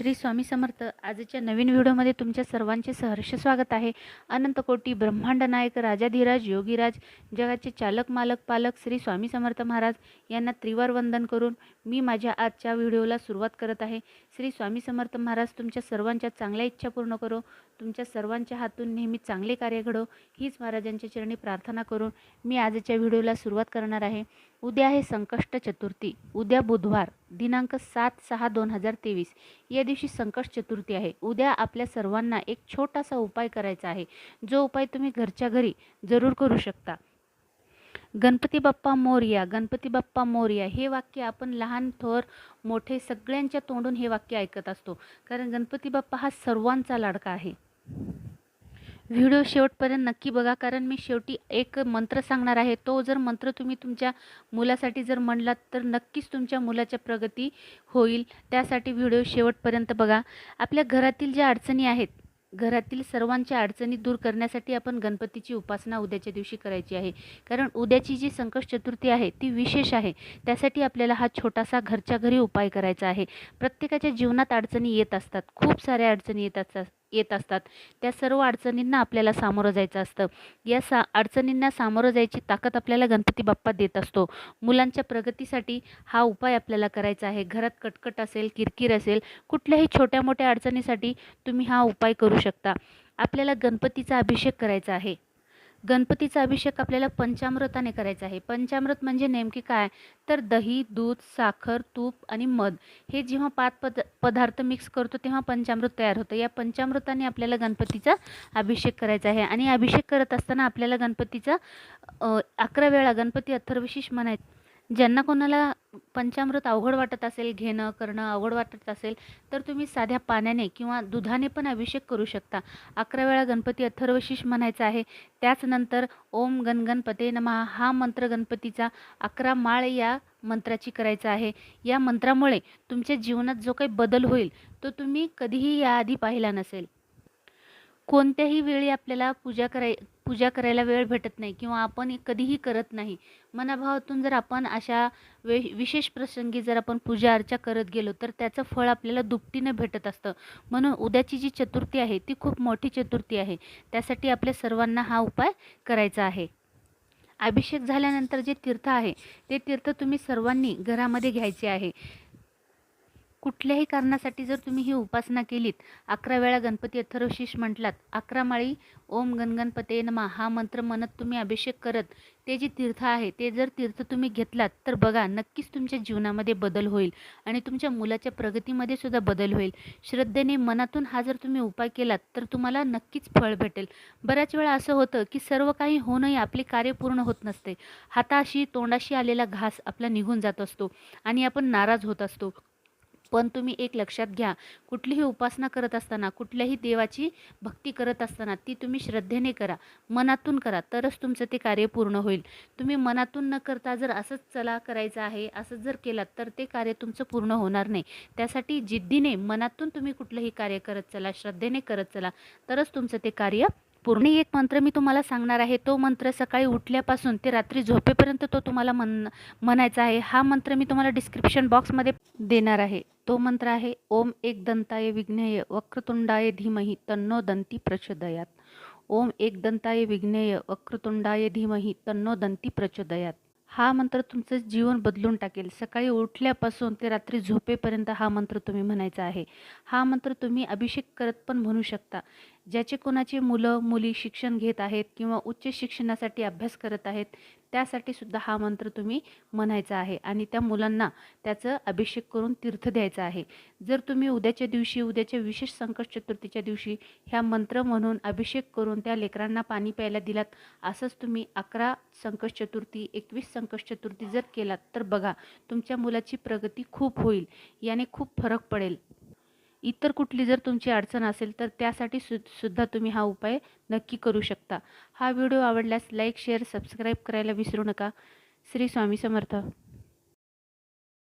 श्री स्वामी समर्थ आजच्या नवीन व्हिडिओमध्ये तुमच्या सर्वांचे सहर्ष स्वागत आहे. अनंतकोटी ब्रह्मांड नायक राजाधिराज योगीराज जगाचे चालक मालक पालक श्री स्वामी समर्थ महाराज यांना त्रिवार वंदन करून मी माझ्या आजच्या व्हिडिओला सुरुवात करत आहे. श्री स्वामी समर्थ महाराज तुमच्या सर्वांच्या चांगल्या इच्छा पूर्ण करो. तुमच्या सर्वांच्या हातून नेहमी चांगले कार्य घडो. हीच महाराजांच्या चरणी प्रार्थना करून मी आजच्या व्हिडिओला सुरुवात करणार आहे. उद्या आहे संकष्ट चतुर्थी. उद्या बुधवार दिनांक सात सहा दोन हजार तेवीस. या दिवशी संकष्ट चतुर्थी आहे. उद्या आपल्या सर्वांना एक छोटासा उपाय करायचा आहे. जो उपाय तुम्ही घरच्या घरी जरूर करू शकता. गणपती बाप्पा मोरया गणपती बाप्पा मोरया हे वाक्य आपण लहान थोर मोठे सगळ्यांच्या तोंडून हे वाक्य ऐकत असतो. कारण गणपती बाप्पा हा सर्वांचा लाडका आहे. व्हिडिओ शेवटपर्यंत नक्की बघा कारण मी शेवटी एक मंत्र सांगणार आहे. तो जर मंत्र तुम्ही तुमच्या मुलासाठी जर म्हणलात तर नक्कीच तुमच्या मुलाच्या प्रगती होईल. त्यासाठी व्हिडिओ शेवटपर्यंत बघा. आपल्या घरातील ज्या अडचणी आहेत घरातील सर्वांच्या अडचणी दूर करण्यासाठी आपण गणपतीची उपासना उद्याच्या दिवशी करायची आहे. कारण उद्याची जी संकट चतुर्थी आहे ती विशेष आहे. त्यासाठी आपल्याला हा छोटासा घरच्या घरी उपाय करायचा आहे. प्रत्येकाच्या जीवनात अडचणी येत असतात. खूप साऱ्या अडचणी येत असतात. येत असतात. त्या सर्व अडचणींना आपल्याला सामोरं जायचं असतं. या सा अडचणींना सामोरं जायची ताकद आपल्याला गणपती बाप्पा देत असतो. मुलांच्या प्रगतीसाठी हा उपाय आपल्याला करायचा आहे. घरात कटकट असेल किरकिर असेल कुठल्याही छोट्या मोठ्या अडचणीसाठी तुम्ही हा उपाय करू शकता. आपल्याला गणपतीचा अभिषेक करायचा आहे. गणपतीचा अभिषेक आपल्याला पंचामृताने करायचा आहे. पंचामृत म्हणजे नेमके काय? तर दही दूध साखर तूप आणि मध. हे जेव्हा पाच पद पदार्थ मिक्स करतो तेव्हा पंचामृत तयार होतं. या पंचामृताने आपल्याला गणपतीचा अभिषेक करायचा आहे. आणि अभिषेक करत असताना आपल्याला गणपतीचा अकरा वेळा गणपती अथर्वशीष म्हणायचं ज्यांना कोणाला पंचामृत अवघड वाटत असेल घेणं करणं अवघड वाटत असेल तर तुम्ही साध्या पाण्याने किंवा दुधाने पण अभिषेक करू शकता. अकरा वेळा गणपती अथर्वशीष म्हणायचा आहे. त्याचनंतर ओम गणगणपते नमहा हा मंत्र गणपतीचा अकरा माळ या मंत्राची करायचा आहे. या मंत्रामुळे तुमच्या जीवनात जो काही बदल होईल तो तुम्ही कधीही याआधी पाहिला नसेल. कोणत्याही वेळी आपल्याला पूजा कराय पूजा करायला वेळ भेटत नाही किंवा आपण कधीही करत नाही. मनाभावातून जर आपण अशा वे विशेष प्रसंगी जर आपण पूजा अर्चा करत गेलो तर त्याचं फळ आपल्याला दुपटीनं भेटत असतं. म्हणून उद्याची जी चतुर्थी आहे ती खूप मोठी चतुर्थी आहे. त्यासाठी आपल्या सर्वांना हा उपाय करायचा आहे. अभिषेक झाल्यानंतर जे तीर्थ आहे ते तीर्थ तुम्ही सर्वांनी घरामध्ये घ्यायचे आहे. कुठल्याही कारणासाठी जर तुम्ही ही उपासना केलीत अकरा वेळा गणपती अथर्वशीष म्हटलात अकरा माळी ओम गणगणपते नमा हा मंत्र म्हणत तुम्ही अभिषेक करत ते जे तीर्थ आहे ते जर तीर्थ तुम्ही घेतलात तर बघा नक्कीच तुमच्या जीवनामध्ये बदल होईल आणि तुमच्या मुलाच्या प्रगतीमध्ये सुद्धा बदल होईल. श्रद्धेने मनातून हा जर तुम्ही उपाय केलात तर तुम्हाला नक्कीच फळ भेटेल. बऱ्याच वेळा असं होतं की सर्व काही होणंही आपले कार्य पूर्ण होत नसते. हाताशी तोंडाशी आलेला घास आपला निघून जात असतो आणि आपण नाराज होत असतो. पण तुम्ही एक लक्षात घ्या कुठलीही उपासना करत असताना कुठल्याही देवाची भक्ती करत असताना ती तुम्ही श्रद्धेने करा मनातून करा तरच तुमचं ते कार्य पूर्ण होईल. तुम्ही मनातून न करता जर असंच चला करायचं आहे असंच जर केलात तर ते कार्य तुमचं पूर्ण होणार नाही. त्यासाठी जिद्दीने मनातून तुम्ही कुठलंही कार्य करत चला श्रद्धेने करत चला तरच तुमचं ते कार्य पूर्ण एक मंत्र मी तुम्हाला सांगणार आहे. तो मंत्र सकाळी उठल्यापासून ते रात्री झोपेपर्यंत तो तुम्हाला म्हण म्हणायचा आहे. हा मंत्र मी तुम्हाला डिस्क्रिप्शन बॉक्समध्ये देणार आहे. तो मंत्र आहे ओम एक दंताय विघ्नेय वक्रतुंडाय धीमही तन्नो दंती प्रचोदयात. ओम एक दंताय विघ्नेय वक्रतुंडाय धीमही तन्नो दंती प्रचोदयात. हा मंत्र तुमचं जीवन बदलून टाकेल. सकाळी उठल्यापासून ते रात्री झोपेपर्यंत हा मंत्र तुम्ही म्हणायचा आहे. हा मंत्र तुम्ही अभिषेक करत पण म्हणू शकता. ज्याचे कोणाचे मुलं मुली शिक्षण घेत आहेत किंवा उच्च शिक्षणासाठी अभ्यास करत आहेत त्यासाठी सुद्धा हा मंत्र तुम्ही म्हणायचा आहे. आणि त्या मुलांना त्याचं अभिषेक करून तीर्थ द्यायचा आहे. जर तुम्ही उद्याच्या दिवशी उद्याच्या विशेष संकट चतुर्थीच्या दिवशी ह्या मंत्र म्हणून अभिषेक करून त्या लेकरांना पाणी प्यायला दिलात असंच तुम्ही अकरा संकट चतुर्थी एकवीस संकट चतुर्थी जर केलात तर बघा तुमच्या मुलाची प्रगती खूप होईल. याने खूप फरक पडेल. इतर कुठली जर तुमची अडचण असेल तर त्यासाठी सु सुद्धा तुम्ही हा उपाय नक्की करू शकता. हा व्हिडिओ आवडल्यास लाईक शेअर सबस्क्राईब करायला विसरू नका. श्री स्वामी समर्थ.